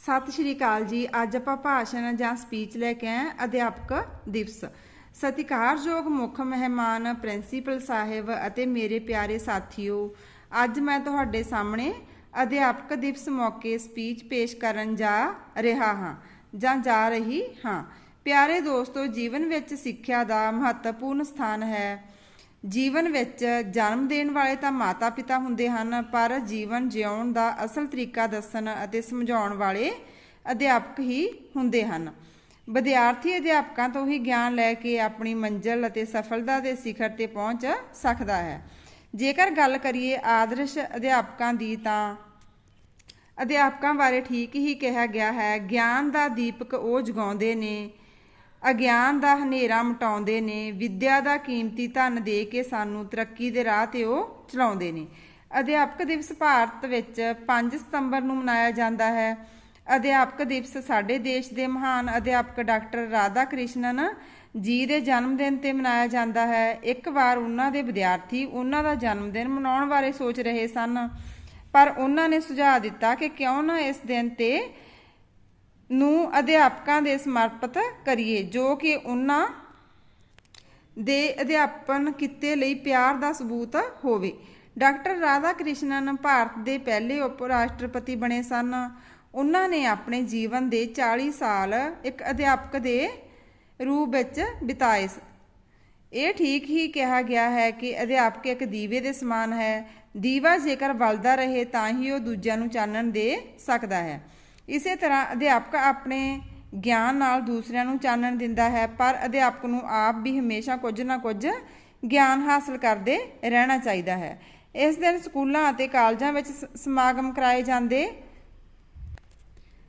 ਸਤਿ ਸ਼੍ਰੀ ਅਕਾਲ ਜੀ। ਅੱਜ ਆਪਾਂ ਭਾਸ਼ਣ ਜਾਂ ਸਪੀਚ ਲੈ ਕੇ ਆਏ ਅਧਿਆਪਕ ਦਿਵਸ। ਸਤਿਕਾਰਯੋਗ ਮੁੱਖ ਮਹਿਮਾਨ ਪ੍ਰਿੰਸੀਪਲ ਸਾਹਿਬ ਅਤੇ ਮੇਰੇ ਪਿਆਰੇ ਸਾਥੀਓ, ਅੱਜ ਮੈਂ ਤੁਹਾਡੇ ਸਾਹਮਣੇ ਅਧਿਆਪਕ ਦਿਵਸ ਮੌਕੇ ਸਪੀਚ ਪੇਸ਼ ਕਰਨ ਜਾ ਰਿਹਾ ਹਾਂ, ਜਾਂ ਜਾ ਰਹੀ ਹਾਂ। ਪਿਆਰੇ ਦੋਸਤੋ, ਜੀਵਨ ਵਿੱਚ ਸਿੱਖਿਆ ਦਾ ਮਹੱਤਵਪੂਰਨ ਸਥਾਨ ਹੈ। ਜੀਵਨ ਵਿੱਚ ਜਨਮ ਦੇਣ ਵਾਲੇ ਤਾਂ ਮਾਤਾ-ਪਿਤਾ ਹੁੰਦੇ ਹਨ, ਪਰ ਜੀਵਨ ਜਿਉਣ ਦਾ ਅਸਲ ਤਰੀਕਾ ਦੱਸਣ ਅਤੇ ਸਮਝਾਉਣ ਵਾਲੇ ਅਧਿਆਪਕ ਹੀ ਹੁੰਦੇ ਹਨ। ਵਿਦਿਆਰਥੀ ਅਧਿਆਪਕਾਂ ਤੋਂ ਹੀ ਗਿਆਨ ਲੈ ਕੇ ਆਪਣੀ ਮੰਜ਼ਿਲ ਅਤੇ ਸਫਲਤਾ ਦੇ ਸਿਖਰ ਤੇ ਪਹੁੰਚ ਸਕਦਾ ਹੈ। ਜੇਕਰ ਗੱਲ ਕਰੀਏ ਆਦਰਸ਼ ਅਧਿਆਪਕਾਂ ਦੀ ਤਾਂ ਅਧਿਆਪਕਾਂ ਬਾਰੇ ਠੀਕ ਹੀ ਕਿਹਾ ਗਿਆ ਹੈ, ਗਿਆਨ ਦਾ ਦੀਪਕ ਉਹ ਜਗਾਉਂਦੇ ਨੇ ਅਗਿਆਨ ਦਾ ਹਨੇਰਾ ਮਟਾਉਂਦੇ ਨੇ, ਵਿੱਦਿਆ ਦਾ ਕੀਮਤੀ ਧਨ ਦੇ ਕੇ ਸਾਨੂੰ ਤਰੱਕੀ ਦੇ ਰਾਹ ਤੇ ਉਹ ਚਲਾਉਂਦੇ ਨੇ। ਅਧਿਆਪਕ ਦਿਵਸ ਭਾਰਤ ਵਿੱਚ 5 ਸਤੰਬਰ ਨੂੰ ਮਨਾਇਆ ਜਾਂਦਾ ਹੈ। ਅਧਿਆਪਕ ਦਿਵਸ ਸਾਡੇ ਦੇਸ਼ ਦੇ ਮਹਾਨ ਅਧਿਆਪਕ ਡਾਕਟਰ ਰਾਧਾ ਕ੍ਰਿਸ਼ਨਨ ਜੀ ਦੇ ਜਨਮ ਦਿਨ ਤੇ ਮਨਾਇਆ ਜਾਂਦਾ ਹੈ। ਇੱਕ ਵਾਰ ਉਹਨਾਂ ਦੇ ਵਿਦਿਆਰਥੀ ਉਹਨਾਂ ਦਾ ਜਨਮ ਦਿਨ ਮਨਾਉਣ ਬਾਰੇ ਸੋਚ ਰਹੇ ਸਨ। ਪਰ ਉਹਨਾਂ ਨੇ ਸੁਝਾਅ ਦਿੱਤਾ ਕਿ ਕਿਉਂ ਨਾ ਇਸ ਦਿਨ ਤੇ ਨੂੰ ਅਧਿਆਪਕਾਂ ਦੇ ਸਮਰਪਿਤ ਕਰੀਏ, ਜੋ ਕਿ ਉਹਨਾਂ ਦੇ ਅਧਿਆਪਨ ਕਿੱਤੇ ਲਈ ਪਿਆਰ ਦਾ ਸਬੂਤ ਹੋਵੇ। ਡਾਕਟਰ ਰਾਧਾ ਕ੍ਰਿਸ਼ਨਨ ਭਾਰਤ ਦੇ ਪਹਿਲੇ ਉਪ ਰਾਸ਼ਟਰਪਤੀ ਬਣੇ ਸਨ। ਉਹਨਾਂ ਨੇ ਆਪਣੇ ਜੀਵਨ ਦੇ 40 ਸਾਲ ਇੱਕ ਅਧਿਆਪਕ ਦੇ ਰੂਪ ਵਿੱਚ ਬਿਤਾਏ ਇਹ ਠੀਕ ਹੀ ਕਿਹਾ ਗਿਆ ਹੈ ਕਿ ਅਧਿਆਪਕ ਇੱਕ ਦੀਵੇ ਦੇ ਸਮਾਨ ਹੈ। ਦੀਵਾ ਜੇਕਰ ਬਲਦਾ ਰਹੇ, ਤਾਂ ਹੀ ਉਹ ਦੂਜਿਆਂ ਨੂੰ ਚਾਨਣ ਦੇ ਸਕਦਾ ਹੈ। ਇਸੇ ਤਰ੍ਹਾਂ ਅਧਿਆਪਕ ਆਪਣੇ ਗਿਆਨ ਨਾਲ ਦੂਸਰਿਆਂ ਨੂੰ ਚਾਨਣ ਦਿੰਦਾ ਹੈ, ਪਰ ਅਧਿਆਪਕ ਨੂੰ ਆਪ ਵੀ ਹਮੇਸ਼ਾ ਕੁਝ ਨਾ ਕੁਝ ਗਿਆਨ ਹਾਸਲ ਕਰਦੇ ਰਹਿਣਾ ਚਾਹੀਦਾ ਹੈ। ਇਸ ਦਿਨ ਸਕੂਲਾਂ ਅਤੇ ਕਾਲਜਾਂ ਵਿੱਚ ਸਮਾਗਮ ਕਰਾਏ ਜਾਂਦੇ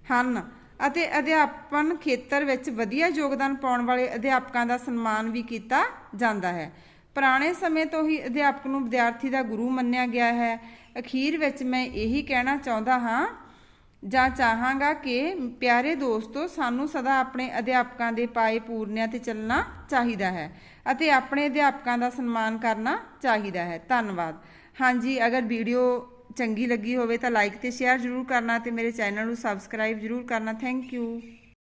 ਹਨ ਅਤੇ ਅਧਿਆਪਨ ਖੇਤਰ ਵਿੱਚ ਵਧੀਆ ਯੋਗਦਾਨ ਪਾਉਣ ਵਾਲੇ ਅਧਿਆਪਕਾਂ ਦਾ ਸਨਮਾਨ ਵੀ ਕੀਤਾ ਜਾਂਦਾ ਹੈ। ਪੁਰਾਣੇ ਸਮੇਂ ਤੋਂ ਹੀ ਅਧਿਆਪਕ ਨੂੰ ਵਿਦਿਆਰਥੀ ਦਾ ਗੁਰੂ ਮੰਨਿਆ ਗਿਆ ਹੈ। ਅਖੀਰ ਵਿੱਚ ਮੈਂ ਇਹੀ ਕਹਿਣਾ ਚਾਹੁੰਦਾ ਹਾਂ ਜਾਂ ਚਾਹਾਂਗਾ ਕਿ ਪਿਆਰੇ ਦੋਸਤੋ, ਸਾਨੂੰ ਸਦਾ ਆਪਣੇ ਅਧਿਆਪਕਾਂ ਦੇ ਪਾਏ ਪੂਰਨਿਆਂ ਤੇ ਚੱਲਣਾ ਚਾਹੀਦਾ ਹੈ ਅਤੇ ਆਪਣੇ ਅਧਿਆਪਕਾਂ ਦਾ ਸਨਮਾਨ ਕਰਨਾ ਚਾਹੀਦਾ ਹੈ। ਧੰਨਵਾਦ। ਹਾਂਜੀ, ਅਗਰ ਵੀਡੀਓ ਚੰਗੀ ਲੱਗੀ ਹੋਵੇ ਤਾਂ ਲਾਈਕ ਤੇ ਸ਼ੇਅਰ ਜ਼ਰੂਰ ਕਰਨਾ ਤੇ ਮੇਰੇ ਚੈਨਲ ਨੂੰ ਸਬਸਕ੍ਰਾਈਬ ਜ਼ਰੂਰ ਕਰਨਾ। Thank you